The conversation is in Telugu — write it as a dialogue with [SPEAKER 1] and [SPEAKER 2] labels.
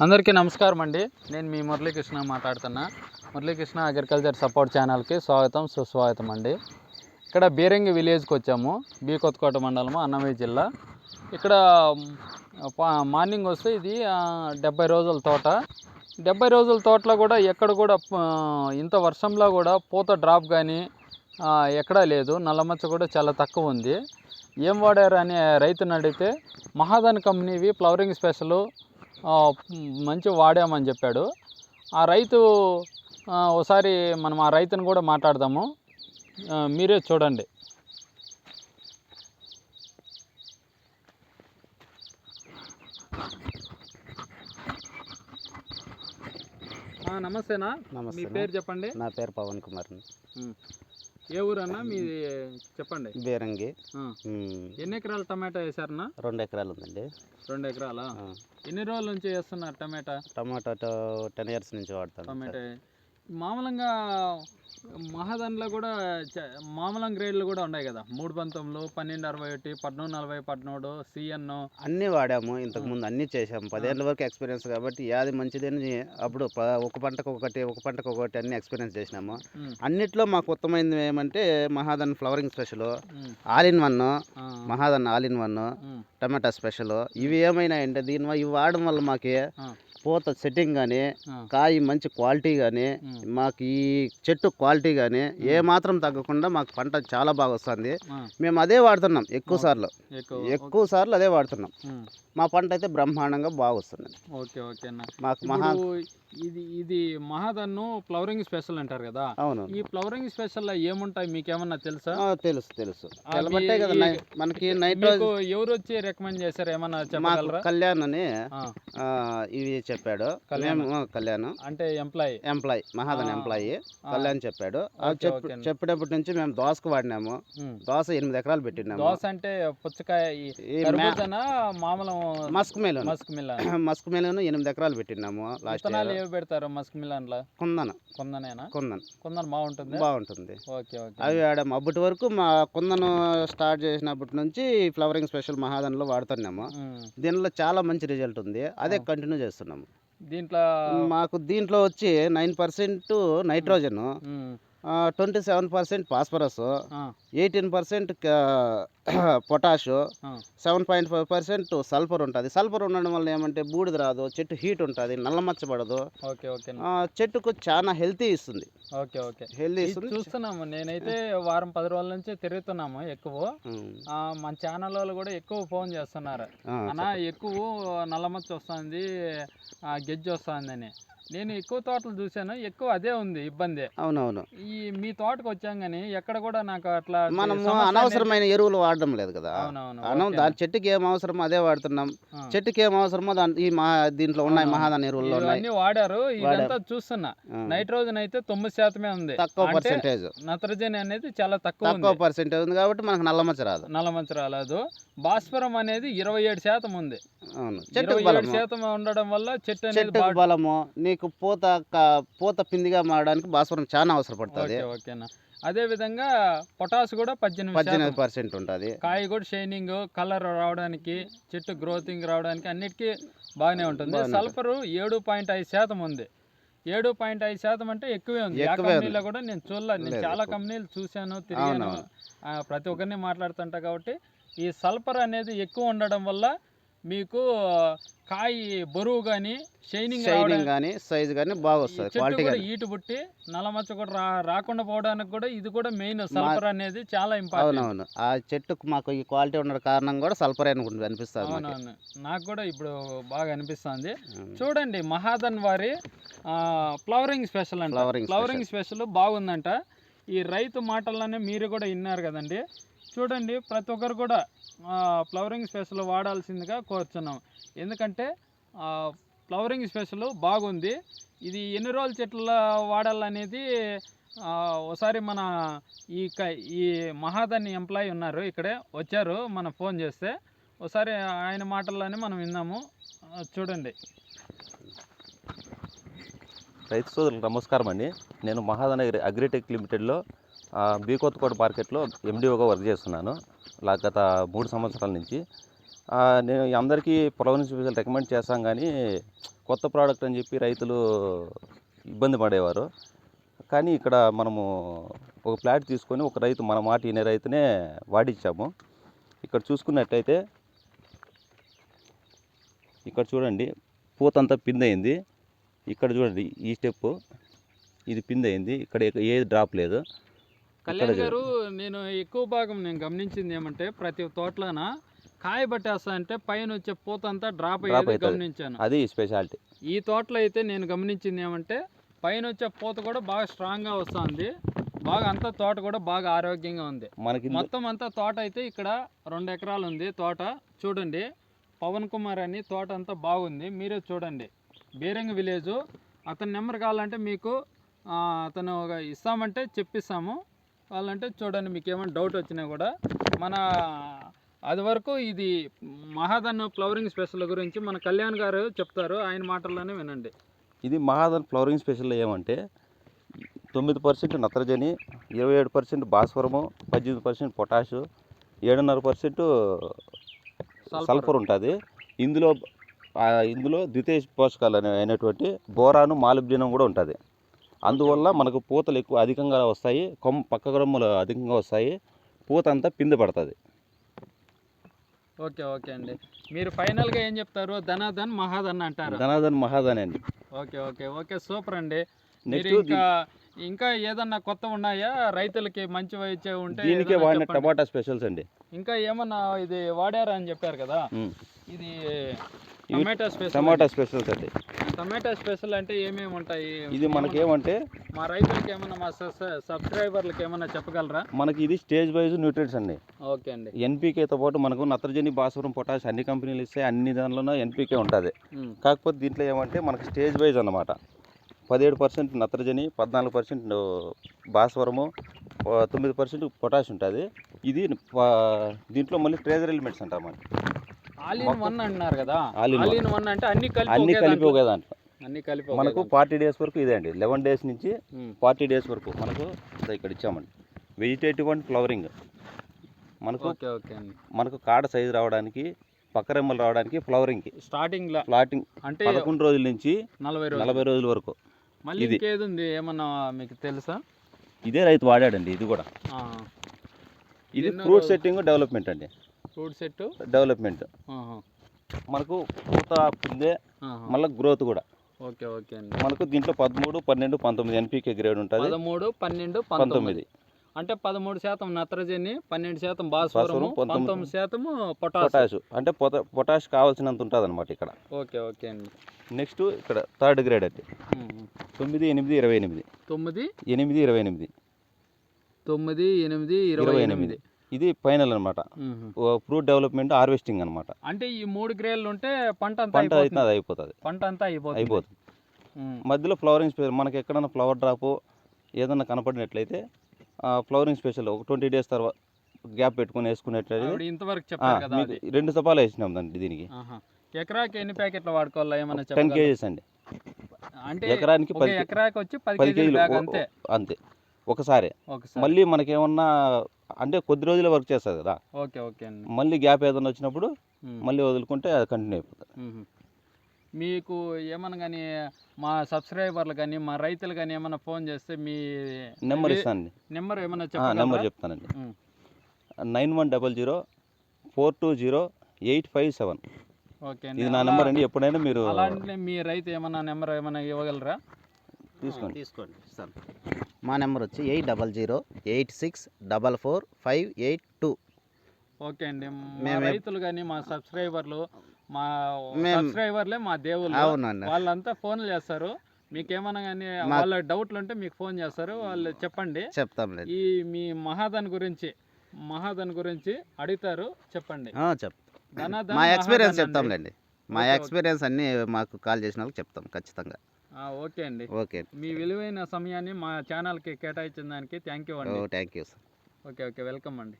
[SPEAKER 1] అందరికీ నమస్కారం అండి. నేను మీ మురళీకృష్ణ మాట్లాడుతున్నా. మురళీకృష్ణ అగ్రికల్చర్ సపోర్ట్ ఛానల్కి స్వాగతం సుస్వాగతం అండి. ఇక్కడ బీరంగి విలేజ్కి వచ్చాము. బీ కొత్తకోట మండలము అన్నమయ్య జిల్లా. ఇక్కడ పా- మార్నింగ్ వస్తే ఇది డెబ్బై రోజుల తోట. డెబ్బై రోజుల తోటలో కూడా ఎక్కడ కూడా ఇంత వర్షంలో కూడా పూత డ్రాప్ కానీ ఎక్కడా లేదు. నల్లమచ్చ కూడా చాలా తక్కువ ఉంది. ఏం వాడారు అని రైతుని అడిగితే మహాదాన్ కంపెనీవి ఫ్లవరింగ్ స్పెషల్ మంచి వాడామని చెప్పాడు. ఆ రైతు ఒకసారి మనం ఆ రైతుని కూడా మాట్లాడదాము. మీరే చూడండి. నమస్తేనా? మీ
[SPEAKER 2] నమస్తే
[SPEAKER 1] పేరు చెప్పండి.
[SPEAKER 2] నా పేరు పవన్ కుమార్
[SPEAKER 1] ఏ ఊరన్నా మీది చెప్పండి.
[SPEAKER 2] బేరంగి
[SPEAKER 1] ఎన్ని ఎకరాలు టమాటా వేశారన్నా?
[SPEAKER 2] రెండు ఎకరాలు ఉందండి
[SPEAKER 1] రెండు ఎకరాలా? ఎన్ని రోజుల నుంచి వేస్తున్నారు టమాటా?
[SPEAKER 2] టమాటా టెన్ ఇయర్స్ నుంచి వాడతాను
[SPEAKER 1] టమాటా మామూలుగా మహాదాన్లో కూడా మామూలు గ్రేడ్లు కూడా ఉన్నాయి కదా. మూడు పంతొమ్మిది పన్నెండు అరవై ఒకటి పద్నాలుగు నలభై పద్మూడు సిఎన్
[SPEAKER 2] అన్నీ వాడాము. ఇంతకు ముందు అన్నీ చేసాము పదేళ్ళ వరకు ఎక్స్పీరియన్స్ కాబట్టి యాది మంచిదని అప్పుడు ఒక పంటకు ఒకటి ఒక పంటకు ఒకటి అన్ని ఎక్స్పీరియన్స్ చేసినాము. అన్నిట్లో మాకు ఉత్తమైనది ఏమంటే Mahadhan flowering special all in one Mahadhan all in one tomato special. ఇవి ఏమైనా అంటే దీని ఇవి వాడడం వల్ల మాకు పూత సెట్టింగ్ కానీ కాయ మంచి క్వాలిటీ కానీ మాకు ఈ చెట్టు క్వాలిటీ కానీ ఏ మాత్రం తగ్గకుండా మాకు పంట చాలా బాగా వస్తుంది. మేము అదే వాడుతున్నాం ఎక్కువ సార్లు.
[SPEAKER 1] ఎక్కువ.
[SPEAKER 2] సార్లు అదే వాడుతున్నాం. మా పంట అయితే బ్రహ్మాండంగా బాగా వస్తుంది
[SPEAKER 1] ఓకే ఓకే అన్న.
[SPEAKER 2] మాకు మహా
[SPEAKER 1] ఇది ఇది మహాదన్ను ఫ్లవరింగ్ స్పెషల్ అంటారు కదా.
[SPEAKER 2] అవును.
[SPEAKER 1] ఈ ఫ్లవరింగ్ స్పెషల్లో ఏముంటాయి మీకేమన్నా తెలుసా?
[SPEAKER 2] తెలుసు తెలుసు. తెలబట్టే కదా మనకి నైట్రోజన్
[SPEAKER 1] మీకు ఎవరు వచ్చి రికమెండ్ చేశారు? ఏమన్నా చెప్పగలరా?
[SPEAKER 2] కళ్యాణ్ అని ఇవి చెప్పాడు.
[SPEAKER 1] కళ్యాణ్.
[SPEAKER 2] మేము ఆ, కళ్యాణ్.
[SPEAKER 1] అంటే employee
[SPEAKER 2] employ Mahadhan. Employee. Kalyan చెప్పాడు. చెప్పేటప్పటి నుంచి మేము దోసకు వాడినాము. దోస ఎనిమిది ఎకరాలు పెట్టినాము.
[SPEAKER 1] దోశ అంటే పుచ్చకాయ మామూలు
[SPEAKER 2] muskmelon.
[SPEAKER 1] Musk melon
[SPEAKER 2] Musk మేలను ఎనిమిది ఎకరాలు పెట్టినాము లాస్ట్
[SPEAKER 1] ఏవి పెడతారు మస్క్ మిలన్లో
[SPEAKER 2] కుందన.
[SPEAKER 1] కొందనేనా?
[SPEAKER 2] కుందన్.
[SPEAKER 1] కొందన బాగుంటుంది?
[SPEAKER 2] బాగుంటుంది.
[SPEAKER 1] Okay okay.
[SPEAKER 2] అవి ఆడాము అప్పటి వరకు మా కుందను స్టార్ట్ చేసినప్పటి నుంచి ఫ్లవరింగ్ స్పెషల్ మహాదన్లో వాడుతున్నాము. దీనిలో చాలా మంచి రిజల్ట్ ఉంది. అదే కంటిన్యూ చేస్తున్నాము.
[SPEAKER 1] దీంట్లో
[SPEAKER 2] మాకు దీంట్లో వచ్చి nine percent nitrogen. Twenty seven percent phosphorus eighteen percent potash seven point five percent sulphur ఉంటుంది. సల్ఫర్ ఉండడం వల్ల ఏమంటే బూడిద రాదు చెట్టు హీట్ ఉంటుంది నల్లమచ్చబడదు
[SPEAKER 1] ఓకే ఓకే.
[SPEAKER 2] ఆ, చెట్టుకు చాలా హెల్తీ ఇస్తుంది.
[SPEAKER 1] Okay okay.
[SPEAKER 2] హెల్తీ ఇస్తుంది.
[SPEAKER 1] చూస్తున్నాము. నేనైతే వారం పది రోజుల నుంచి తిరుగుతున్నాము ఎక్కువ. మన ఛానల్ వాళ్ళు కూడా ఎక్కువ ఫోన్ చేస్తున్నారు.
[SPEAKER 2] ఆ,
[SPEAKER 1] అన్న ఎక్కువ నల్లమచ్చ వస్తుంది గెజ్జి వస్తుందని. నేను ఎక్కువ తోటలు చూశాను ఎక్కువ అదే ఉంది ఇబ్బంది.
[SPEAKER 2] అవునవును.
[SPEAKER 1] ఈ మీ తోటకు వచ్చాం కానీ ఎక్కడ కూడా నాకు అట్లా
[SPEAKER 2] మనము అనవసరమైన ఎరువులు వాడడం లేదు కదా. అనం. దాని చెట్టుకి ఏం అవసరమో అదే వాడుతున్నాం. చెట్టుకి ఏం అవసరమో దాని ఈ మా దీంట్లో ఉన్నాయి. మహాదాన ఎరువుల్లో ఉన్నాయి.
[SPEAKER 1] ఇవన్నీ వాడారు ఇదంతా చూస్తున్నా. నైట్రోజన్ అయితే తొమ్మిది శాతమే ఉంది.
[SPEAKER 2] తక్కువ పర్సెంటేజ్.
[SPEAKER 1] నత్రజని అనేది చాలా తక్కువ
[SPEAKER 2] తక్కువ పర్సెంటేజ్ ఉంది కాబట్టి మనకు నల్లమచ్చ రాదు.
[SPEAKER 1] నల్లమంచు రాలేదు భాస్వరం అనేది ఇరవై ఏడు శాతం ఉంది.
[SPEAKER 2] బలము.
[SPEAKER 1] శాతం ఉండడం వల్ల చెట్టు
[SPEAKER 2] బలము. నీకు పూత పూత పిందిగా మారడానికి భాస్వరం చాలా అవసరపడుతుంది
[SPEAKER 1] ఓకే ఓకేనా అదే విధంగా పొటాస్ కూడా పద్దెనిమిది
[SPEAKER 2] పద్దెనిమిది పర్సెంట్ ఉంటుంది.
[SPEAKER 1] కాయ కూడా షైనింగ్ కలర్ రావడానికి చెట్టు గ్రోతింగ్ రావడానికి అన్నిటికీ బాగానే ఉంటుంది. సల్ఫర్ ఏడు పాయింట్ ఐదు శాతం ఉంది. ఏడు పాయింట్ ఐదు శాతం అంటే ఎక్కువే ఉంది. ఆ. కంపెనీలో కూడా నేను చూడలేదు నేను చాలా. కంపెనీలు చూశాను తిరిగాను. ప్రతి ఒక్కరిని మాట్లాడుతుంటా కాబట్టి ఈ సల్ఫర్ అనేది ఎక్కువ ఉండడం వల్ల మీకు కాయ బరువు కానీ షైనింగ్
[SPEAKER 2] షైనింగ్ కానీ సైజ్ కానీ బాగా వస్తుంది క్వాలిటీ
[SPEAKER 1] కూడా ఈటు పుట్టి నల్లమచ్చ కూడా రా రాకుండా పోవడానికి కూడా ఇది కూడా మెయిన్ సల్ఫర్ అనేది చాలా ఇంపార్టెంట్
[SPEAKER 2] అవునవును. ఆ చెట్టుకు మాకు ఈ క్వాలిటీ ఉన్న కారణం కూడా సల్ఫర్ అనుకుంటుంది అనిపిస్తుంది
[SPEAKER 1] అవునవును. నాకు కూడా ఇప్పుడు బాగా అనిపిస్తుంది. చూడండి మహాదన్ వారి ఫ్లవరింగ్ స్పెషల్ అంట. ఫ్లవరింగ్ స్పెషల్ బాగుందంట. ఈ రైతు మాటల్లోనే మీరు కూడా విన్నారు కదండి. చూడండి ప్రతి ఒక్కరు కూడా ఫ్లవరింగ్ స్పెషల్ వాడాల్సిందిగా కోరుచున్నాం. ఎందుకంటే ఫ్లవరింగ్ స్పెషల్ బాగుంది. ఇది ఎన్ని రోజుల చెట్ల వాడాలనేది ఒకసారి మన ఈ క ఈ మహాదాని ఎంప్లాయీ ఉన్నారు ఇక్కడే వచ్చారు మనం ఫోన్ చేస్తే. ఒకసారి ఆయన మాటల్లోనే మనం విన్నాము. చూడండి.
[SPEAKER 3] రైతు సోదరులకు నమస్కారం అండి. నేను మహాదనగిరి అగ్రిటెక్ లిమిటెడ్లో బీ కొత్తకోట మార్కెట్లో ఎండిఓగా వర్క్ చేస్తున్నాను. గత మూడు సంవత్సరాల నుంచి. నేను అందరికీ పొలం నుంచి రికమెండ్ చేస్తాం కానీ కొత్త ప్రోడక్ట్ అని చెప్పి రైతులు ఇబ్బంది పడేవారు. కానీ ఇక్కడ మనము ఒక ప్లాట్ తీసుకొని ఒక రైతు మన మాట వినే రైతునే వాడిచ్చాము. ఇక్కడ చూసుకున్నట్టయితే ఇక్కడ చూడండి పూతంతా పిందయింది. ఇక్కడ చూడండి ఈ స్టెప్ ఇది పిందయింది ఇక్కడ ఏ- డ్రాప్ లేదు.
[SPEAKER 1] కళ్యాణ్ గారు నేను ఎక్కువ భాగం నేను గమనించింది ఏమంటే ప్రతి తోటలోన కాయ పట్టేస్తా అంటే పైన వచ్చే పూత అంతా డ్రాప్ అయ్యేది. గమనించాను.
[SPEAKER 3] అది స్పెషాలిటీ
[SPEAKER 1] ఈ తోటలో అయితే నేను గమనించింది ఏమంటే పైన వచ్చే పూత కూడా బాగా స్ట్రాంగ్గా వస్తుంది. బాగా అంతా తోట కూడా బాగా ఆరోగ్యంగా ఉంది.
[SPEAKER 3] మనకి
[SPEAKER 1] మొత్తం అంతా తోట అయితే ఇక్కడ రెండు ఎకరాలు ఉంది తోట. చూడండి పవన్ కుమార్ అని తోట అంతా బాగుంది. మీరే చూడండి. బీరంగ్ విలేజ్. అతని నెంబర్ కావాలంటే మీకు అతను ఒక ఇస్తామంటే చెప్పిస్తాము. కావాలంటే చూడండి మీకు ఏమైనా డౌట్ వచ్చినా కూడా. మన అది వరకు ఇది మహాదన్ ఫ్లవరింగ్ స్పెషల్ గురించి మన కళ్యాణ్ గారు చెప్తారు. ఆయన మాటల్లోనే వినండి.
[SPEAKER 3] ఇది మహాదన్ ఫ్లవరింగ్ స్పెషల్ ఏమంటే తొమ్మిది పర్సెంట్ నత్రజని ఇరవై ఏడు పర్సెంట్ భాస్వరము పద్దెనిమిది పర్సెంట్ పొటాషు ఏడున్నర పర్సెంట్ సల్ఫర్ ఉంటుంది. ఇందులో ఇందులో ద్వితీయ పోషకాలు అనే అయినటువంటి బోరాను మాలిబ్డినం కూడా ఉంటుంది. అందువల్ల మనకు పూతలు ఎక్కువ అధికంగా వస్తాయి కొమ్మ పక్క కొమ్మలు అధికంగా వస్తాయి పూత అంతా పిండి పడుతుంది.
[SPEAKER 1] ఓకే ఓకే అండి. మీరు ఫైనల్గా ఏం చెప్తారు? ధనాధన్ మహాధన్ అంటారు.
[SPEAKER 3] ధనాధన్ మహాధన్ అండి.
[SPEAKER 1] ఓకే ఓకే ఓకే సూపర్ అండి.
[SPEAKER 3] నెక్స్ట్
[SPEAKER 1] ఇంకా ఇంకా ఏదన్నా కొత్త ఉన్నాయా? రైతులకి మంచి వచ్చే ఉంటే
[SPEAKER 3] దీనికే వాడిన. టమాటా స్పెషల్స్ అండి.
[SPEAKER 1] ఇంకా ఏమన్నా ఇది వాడారా అని చెప్పారు కదా. ఇది టమాటా స్పెషల్
[SPEAKER 3] టమాటా స్పెషల్స్ అండి.
[SPEAKER 1] టమాటా స్పెషల్ అంటే ఏమేమి ఉంటాయి?
[SPEAKER 3] ఇది మనకేమంటే
[SPEAKER 1] మా రైతులకి ఏమన్నా మా సబ్స్క్రైబర్లకి ఏమన్నా చెప్పగలరా?
[SPEAKER 3] మనకి ఇది స్టేజ్ వైజ్ న్యూట్రియంట్స్ అండి.
[SPEAKER 1] ఓకే అండి.
[SPEAKER 3] ఎన్పీకేతో పాటు మనకు నత్రజని భాస్వరం పొటాష్ అన్ని కంపెనీలు ఇస్తే అన్ని దానిలోనూ ఎన్పీకే ఉంటుంది. కాకపోతే దీంట్లో ఏమంటే మనకు స్టేజ్ వైజ్ అన్నమాట. పదిహేడు పర్సెంట్ నత్రజని పద్నాలుగు పర్సెంట్ భాస్వరము తొమ్మిది పర్సెంట్ పొటాష్ ఉంటుంది. ఇది దీంట్లో మళ్ళీ ట్రేజర్ ఎలిమెంట్స్ మనకి
[SPEAKER 1] అంటే కలిపి
[SPEAKER 3] అన్ని కలిపి ఒకే దాంట్లో? మనకు. ఫార్టీ డేస్ వరకు ఇదే అండి. లెవెన్ డేస్ నుంచి. ఫార్టీ డేస్ వరకు మనకు ఇక్కడ ఇచ్చామండి. వెజిటేటివ్ అండ్ ఫ్లవరింగ్ మనకు మనకు కాడ సైజు రావడానికి పక్క రెమ్మలు రావడానికి ఫ్లవరింగ్కి
[SPEAKER 1] స్టార్టింగ్
[SPEAKER 3] ఫ్లాటింగ్
[SPEAKER 1] అంటే
[SPEAKER 3] పదకొండు రోజుల నుంచి
[SPEAKER 1] నలభై రోజులు.
[SPEAKER 3] నలభై రోజుల వరకు.
[SPEAKER 1] మళ్ళీ
[SPEAKER 3] ఇది.
[SPEAKER 1] ఇంకేది ఉంది? ఏమన్నా మీకు తెలుసా?
[SPEAKER 3] ఇదే రైతు వాడాడండి ఇది కూడా. ఇది ఫ్రూట్? సెట్టింగ్ డెవలప్మెంట్ అండి.
[SPEAKER 1] Fruit set
[SPEAKER 3] development. మనకు పూత పిందే మళ్ళీ గ్రోత్ కూడా.
[SPEAKER 1] ఓకే ఓకే అండి.
[SPEAKER 3] మనకు దీంట్లో పదమూడు పన్నెండు పంతొమ్మిది ఎన్పీకే గ్రేడ్ ఉంటుంది.
[SPEAKER 1] పదమూడు పన్నెండు
[SPEAKER 3] పంతొమ్మిది.
[SPEAKER 1] అంటే పదమూడు శాతం నత్రజని పన్నెండు శాతం
[SPEAKER 3] భాస్వరం, పంతొమ్మిది-
[SPEAKER 1] శాతము పొటాష్
[SPEAKER 3] అంటే పొట పొటాష్ కావాల్సినంత ఉంటుంది అనమాట ఇక్కడ.
[SPEAKER 1] ఓకే ఓకే అండి.
[SPEAKER 3] నెక్స్ట్ ఇక్కడ థర్డ్ గ్రేడ్ అండి. తొమ్మిది ఎనిమిది ఇరవై ఎనిమిది.
[SPEAKER 1] తొమ్మిది?
[SPEAKER 3] ఎనిమిది ఇరవై ఎనిమిది.
[SPEAKER 1] తొమ్మిది ఎనిమిది ఇరవై ఎనిమిది.
[SPEAKER 3] ఇది ఫైనల్ అనమాట. ఫ్రూట్ డెవలప్మెంట్ హార్వెస్టింగ్ అనమాట
[SPEAKER 1] అంటే ఈ మూడు గ్రేడ్లు ఉంటే పంట
[SPEAKER 3] పంట అయితే
[SPEAKER 1] అయిపోతుంది.
[SPEAKER 3] అది అయిపోతుంది.
[SPEAKER 1] పంట అంతా అయిపోతుంది.
[SPEAKER 3] అయిపోతుంది. మధ్యలో ఫ్లవరింగ్ స్పెషల్ మనకి ఎక్కడైనా ఫ్లవర్ డ్రాప్ ఏదైనా కనపడినట్లయితే ఫ్లవరింగ్ స్పెషల్ ఒక ట్వంటీ డేస్ తర్వాత గ్యాప్ పెట్టుకొని వేసుకునేట్లయితే
[SPEAKER 1] ఇంతవరకు చెప్పారు
[SPEAKER 3] రెండు సపాలు వేసినాం దానికి. దీనికి.
[SPEAKER 1] ఎకరాకి ఎన్ని ప్యాకెట్లు వాడుకోవాలా ఏమన్నా
[SPEAKER 3] టెన్? కేజీస్ అండి.
[SPEAKER 1] అంటే
[SPEAKER 3] ఎకరానికి
[SPEAKER 1] ఎకరాకి వచ్చి పది కేజీలు అంతే.
[SPEAKER 3] అంతే. ఒకసారి. మళ్ళీ మనకేమన్నా అంటే కొద్ది రోజులే వర్క్ చేస్తుంది కదా.
[SPEAKER 1] ఓకే ఓకే అండి.
[SPEAKER 3] మళ్ళీ గ్యాప్ ఏదైనా వచ్చినప్పుడు. మళ్ళీ వదులుకుంటే అది కంటిన్యూ అయిపోతుంది.
[SPEAKER 1] మీకు ఏమన్నా కానీ మా సబ్స్క్రైబర్లు కానీ మా రైతులు కానీ ఏమన్నా ఫోన్ చేస్తే మీ
[SPEAKER 3] నెంబర్ ఇస్తానండి.
[SPEAKER 1] నెంబర్ ఏమన్నా
[SPEAKER 3] నెంబర్
[SPEAKER 1] చెప్పగలరా?
[SPEAKER 3] చెప్తానండి. Nine one double zero four two zero eight five seven.
[SPEAKER 1] Okay అండి.
[SPEAKER 3] ఇది నా నెంబర్ అండి. ఎప్పుడైనా మీరు
[SPEAKER 1] అలాంటి మీ రైతు ఏమన్నా నెంబర్ ఏమన్నా ఇవ్వగలరా?
[SPEAKER 3] తీసుకోండి.
[SPEAKER 2] తీసుకోండి. ఇస్తాను మా నెంబర్ వచ్చి eight double zero eight six double four five eight two.
[SPEAKER 1] Okay అండి. మా
[SPEAKER 2] మేము
[SPEAKER 1] రైతులు కానీ మా సబ్స్క్రైబర్లు మా సబ్స్క్రైబర్లే మా దేవుళ్ళు.
[SPEAKER 2] అవునండి.
[SPEAKER 1] వాళ్ళంతా ఫోన్లు చేస్తారు. మీకేమన్నా కానీ వాళ్ళ డౌట్లు ఉంటే మీకు ఫోన్ చేస్తారు. వాళ్ళు చెప్పండి.
[SPEAKER 2] చెప్తాంలేదు
[SPEAKER 1] ఈ మీ మహాధన్ గురించి మహాధన్ గురించి అడుగుతారు. చెప్పండి.
[SPEAKER 2] ఆ, చెప్
[SPEAKER 1] ధనాధన్
[SPEAKER 2] మా ఎక్స్పీరియన్స్. చెప్తాంలేండి. మా. ఎక్స్పీరియన్స్ అన్నీ మాకు కాల్ చేసిన వాళ్ళకి చెప్తాం ఖచ్చితంగా.
[SPEAKER 1] ఓకే అండి.
[SPEAKER 2] ఓకే.
[SPEAKER 1] మీ విలువైన సమయాన్ని మా ఛానల్కి కేటాయించిన దానికి థ్యాంక్ యూ అండి.
[SPEAKER 2] Thank you sir
[SPEAKER 1] okay okay welcome అండి.